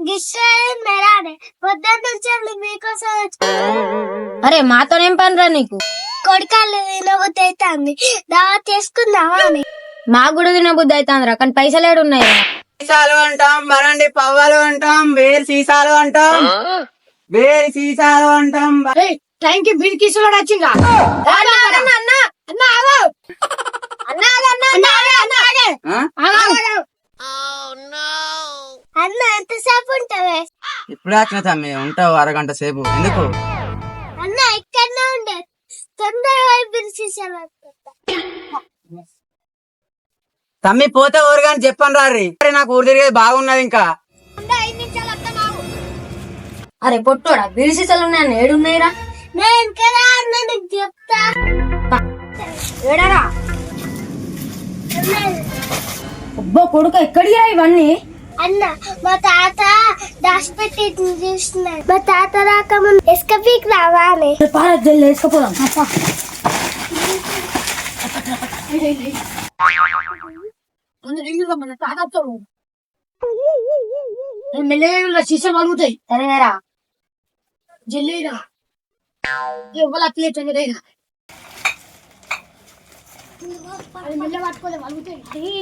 గిష్టం మెరాడే పొద్దున్న నుంచి వెళ్ళి మీకోసం అరే మాతోనేం పనిరా నీకు? కొడుకాళ్ళు తినబుద్ధి అవుతుంది దావత్ చేసుకుందామా అని. మాకు కూడా తినబుద్ధి అవుతుందిరా కానీ పైసలు ఏడు ఉన్నాయి సీసాలు అంటాం మరండి పవ్వలు అంటాం వేరు సీసాలు అంటాం వేరు సీసాలు అంటాం టైంకి బిల్ కిసుడు వచ్చిందా? అన్న ఎంతసేపు ఉంటావే? ఇప్పుడే వచ్చిన తమ్మి ఉంటావు అరగంట సేపు. ఎందుకు? అన్న ఇక్కడనే ఉండే. తొందరగా తమ్మి పోతే ఊరుగాని చెప్పను రారి. నాకు ఊరు తిరిగేది బాగున్నది ఇంకా. అరే పొట్టోడా బిల్ సీసాలు ఉన్నాయని ఏడున్నాయిరా? నేను కదా అన్న నీకు చెప్తా. ఏడారా. అబ్బో కొడుక ఎక్కడికి రా ఇవన్నీ? అన్న మా తాత దాచిపెట్టి చూస్తున్నాడు మా తాత రాకముందు ఎస్కపీకి రావా అని పారా జల్లి వేసుకపోదాం మెల్లగా శిష్య కలుగుతాయి సరేరా జల్లేరా ఇవ్వాలి అట్లే చంద్రైనా మెల్ల పట్టుకోలే కలుగుతాయి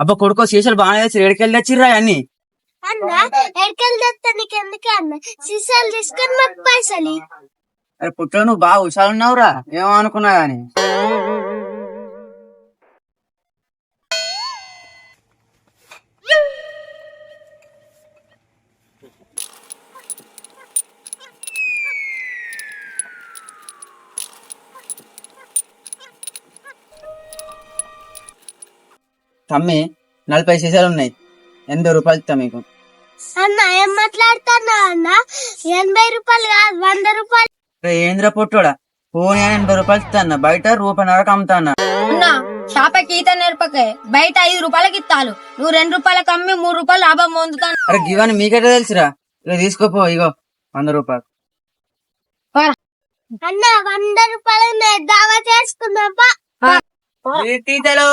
అబ్బా కొడుకో సీసాలు బాగానే తెచ్చి తెచ్చిర్రా అన్ని అన్న ఎక్కడికి తెస్తా నీకు ఎందుకు అన్న? సీసాలు తీసుకొని మాకు పైసలు ఇయ్యి. అరే పుట్ట నువ్వు బాగా హుషారు ఉన్నావురా ఏమో అనుకున్నా గాని. తమ్మి నలభై సీసాలు ఉన్నాయి. ఎనభై రూపాయలు ఇస్తా మీకు. అన్న ఏం మాట్లాడుతున్నా అన్న? ఎనభై రూపాయలు కాదు వంద రూపాయలు. ఏంద్ర పొట్టోడా? పోనీ ఎనభై రూపాయలు ఇస్తా అన్న. బయట రూపాయన్నరకు అమ్ముతా అన్న. అన్నా షాపకి ఈత నేర్పకే. బయట ఐదు రూపాయలకి ఇస్తాను నువ్వు రెండు రూపాయలకి అమ్మి మూడు రూపాయలు లాభం పొందుతాను అరే గివని మీకెట్లా తెలుసురా? ఇక తీసుకోపో ఇగో. వంద రూపాయలు. అన్న వంద రూపాయలు దావా చేసుకుందాం. తీతలు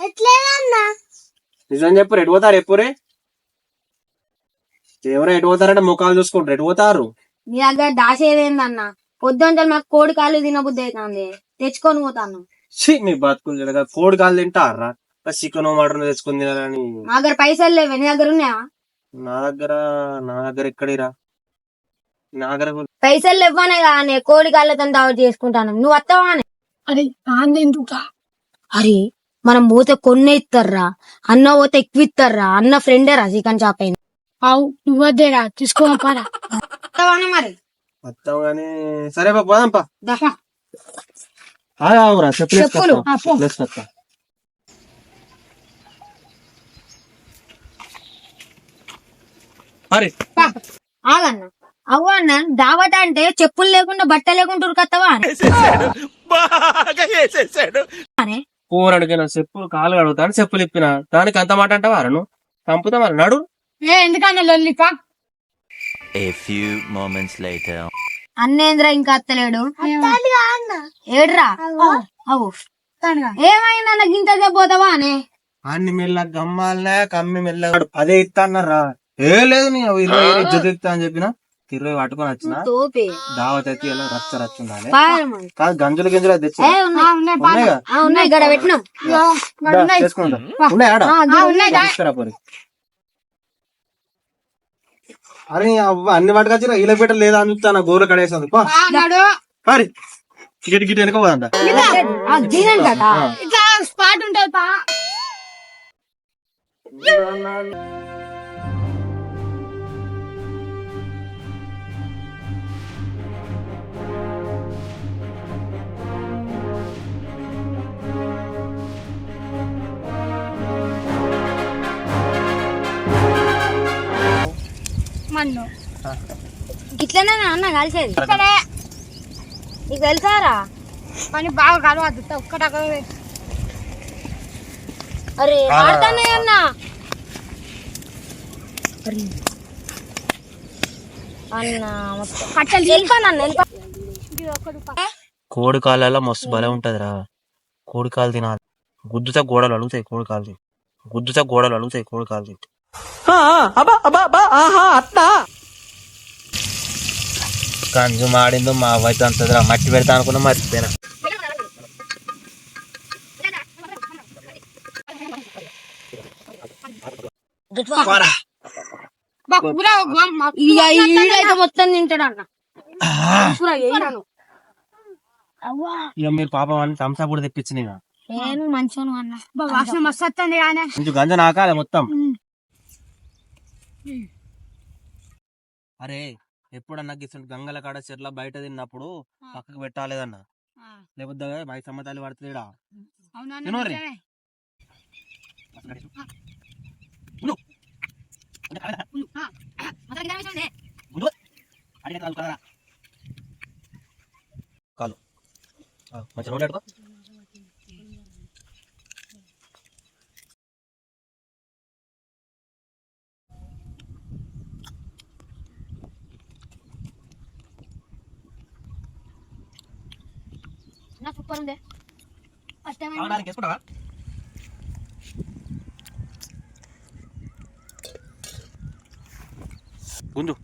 ఎట్లేదన్నా? నిజం చెప్పు ఎటు పోతారు? ఎప్పుడే ఎవరో ఎటు పోతారంటే ముఖాలు చూసుకుంటారు. ఎటు పోతారు? నీ దగ్గర దాసేదేందన్న పొద్దుంటే మాకు కోడి కాళ్ళు తినబుద్ధి అవుతుంది. తెచ్చుకొని పోతాను. ఛీ, మీ బతుకులు జరగ కోడి కాలు తింటారా? చికెన్ మటన్ తెచ్చుకుని తినాలని. మా దగ్గర పైసలు లేవు. నీ దగ్గర ఉన్నాయా? నా దగ్గర నా దగ్గర ఎక్కడిరా? నా దగ్గర పైసలు ఇవ్వనే కానీ కోడి కాళ్ళతో దావత్ చేసుకుంటాను. నువ్వు వస్తావా అని? అది అరే మనం పోతే కొన్ని ఇస్తారా అన్న పోతే ఎక్కువ ఇస్తారా అన్న ఫ్రెండే రా చికెన్ షాప్ అయింది అవు నువ్వద్దేరా తీసుకోవాలా మరి సరే పోదాంపా దహా. ఆవురా చెప్పులు చెప్పులు. వేసుకొస్తా. ఆ, పో. చెప్పులు వేసుకొస్తా. అరే పా. ఆగన్న అవ్వ అన్న దావత అంటే చెప్పులు లేకుండా బట్ట లేకుండా ఉరకత్తావా అని అనే కూర అడిగిన చెప్పులు కాలు కడుగుతాను చెప్పులు ఇప్పిన. దానికి అంత మాట అంటే వారను చంపుతా మరి నడు. ఏ ఎందుకన్నా లొల్లిపా A few moments later. అన్నేంద్ర ఇంకా అత్తలేడు. ఏడ్రా? అవు ఏమైందన్న గింత పోతావా అనే? అన్ని మెల్ల గమ్మాలనే కమ్మి మెల్ల పదే ఇస్తాన్నారా ఏ లేదు నీ అవి ఇరవై ఇజ్జత్ ఇస్తా అని చెప్పిన. ఇరవై పట్టుకొని వచ్చిన తోపే. దావత్ అయితే ఇలా రచ్చ రచ్చ ఉండాలి పారమ్మ. కాదు గంజులు గింజలు తెచ్చి చేసుకుంటా. ఉన్నాయి. అరే అన్ని పట్టుకొచ్చి ఇలా పెట్ట లేదా అని చూస్తాను గోర కడేసాను మరి గిటి గిటి వెనక పోదంట. స్పాట్ ఉంటుంది మన్ను ఇట్లనే అన్న కలిసేది. నీకు తెలుసారా? పని బాగా కలవద్దు అరే అన్న. వెళ్ళిపో కోడి కాళ్ళలో మస్తు బలం ఉంటదిరా. కోడి కాలు తినాలి. గుద్దుతా గోడలు అడుగుతాయి కోడి కాలు తింటే గుద్దుతా గోడలు అడుగుతాయి కోడి కాలు తింటే కంజు మాడిందో మా అవ్వైతే అంతదిరా. మట్టి పెడతా అనుకున్నా మర్చిపోయినా. మొత్తం తింటాడు అన్న. ఇక మీరు పాపం అని థమ్సా కూడా తెప్పించిన ఇక నేను మంచోను అన్న. వాసన మస్తు వస్తుంది కానీ. కొంచెం గంజ నాకాలే మొత్తం. అరే ఎప్పుడన్నా గిసంటి గంగల కాడ చెట్ల బయట తిన్నప్పుడు పక్కకు పెట్టాలేదన్న. లేకపోతే మై సమ్మతాలు పడుతుందా తినోరి. కాలు. మంచిగా నోటి పెట్టుకో సూపర్ ఉంది ఫస్ట్ టైం అవడానికి వేసుకుంటావా? గుంజు.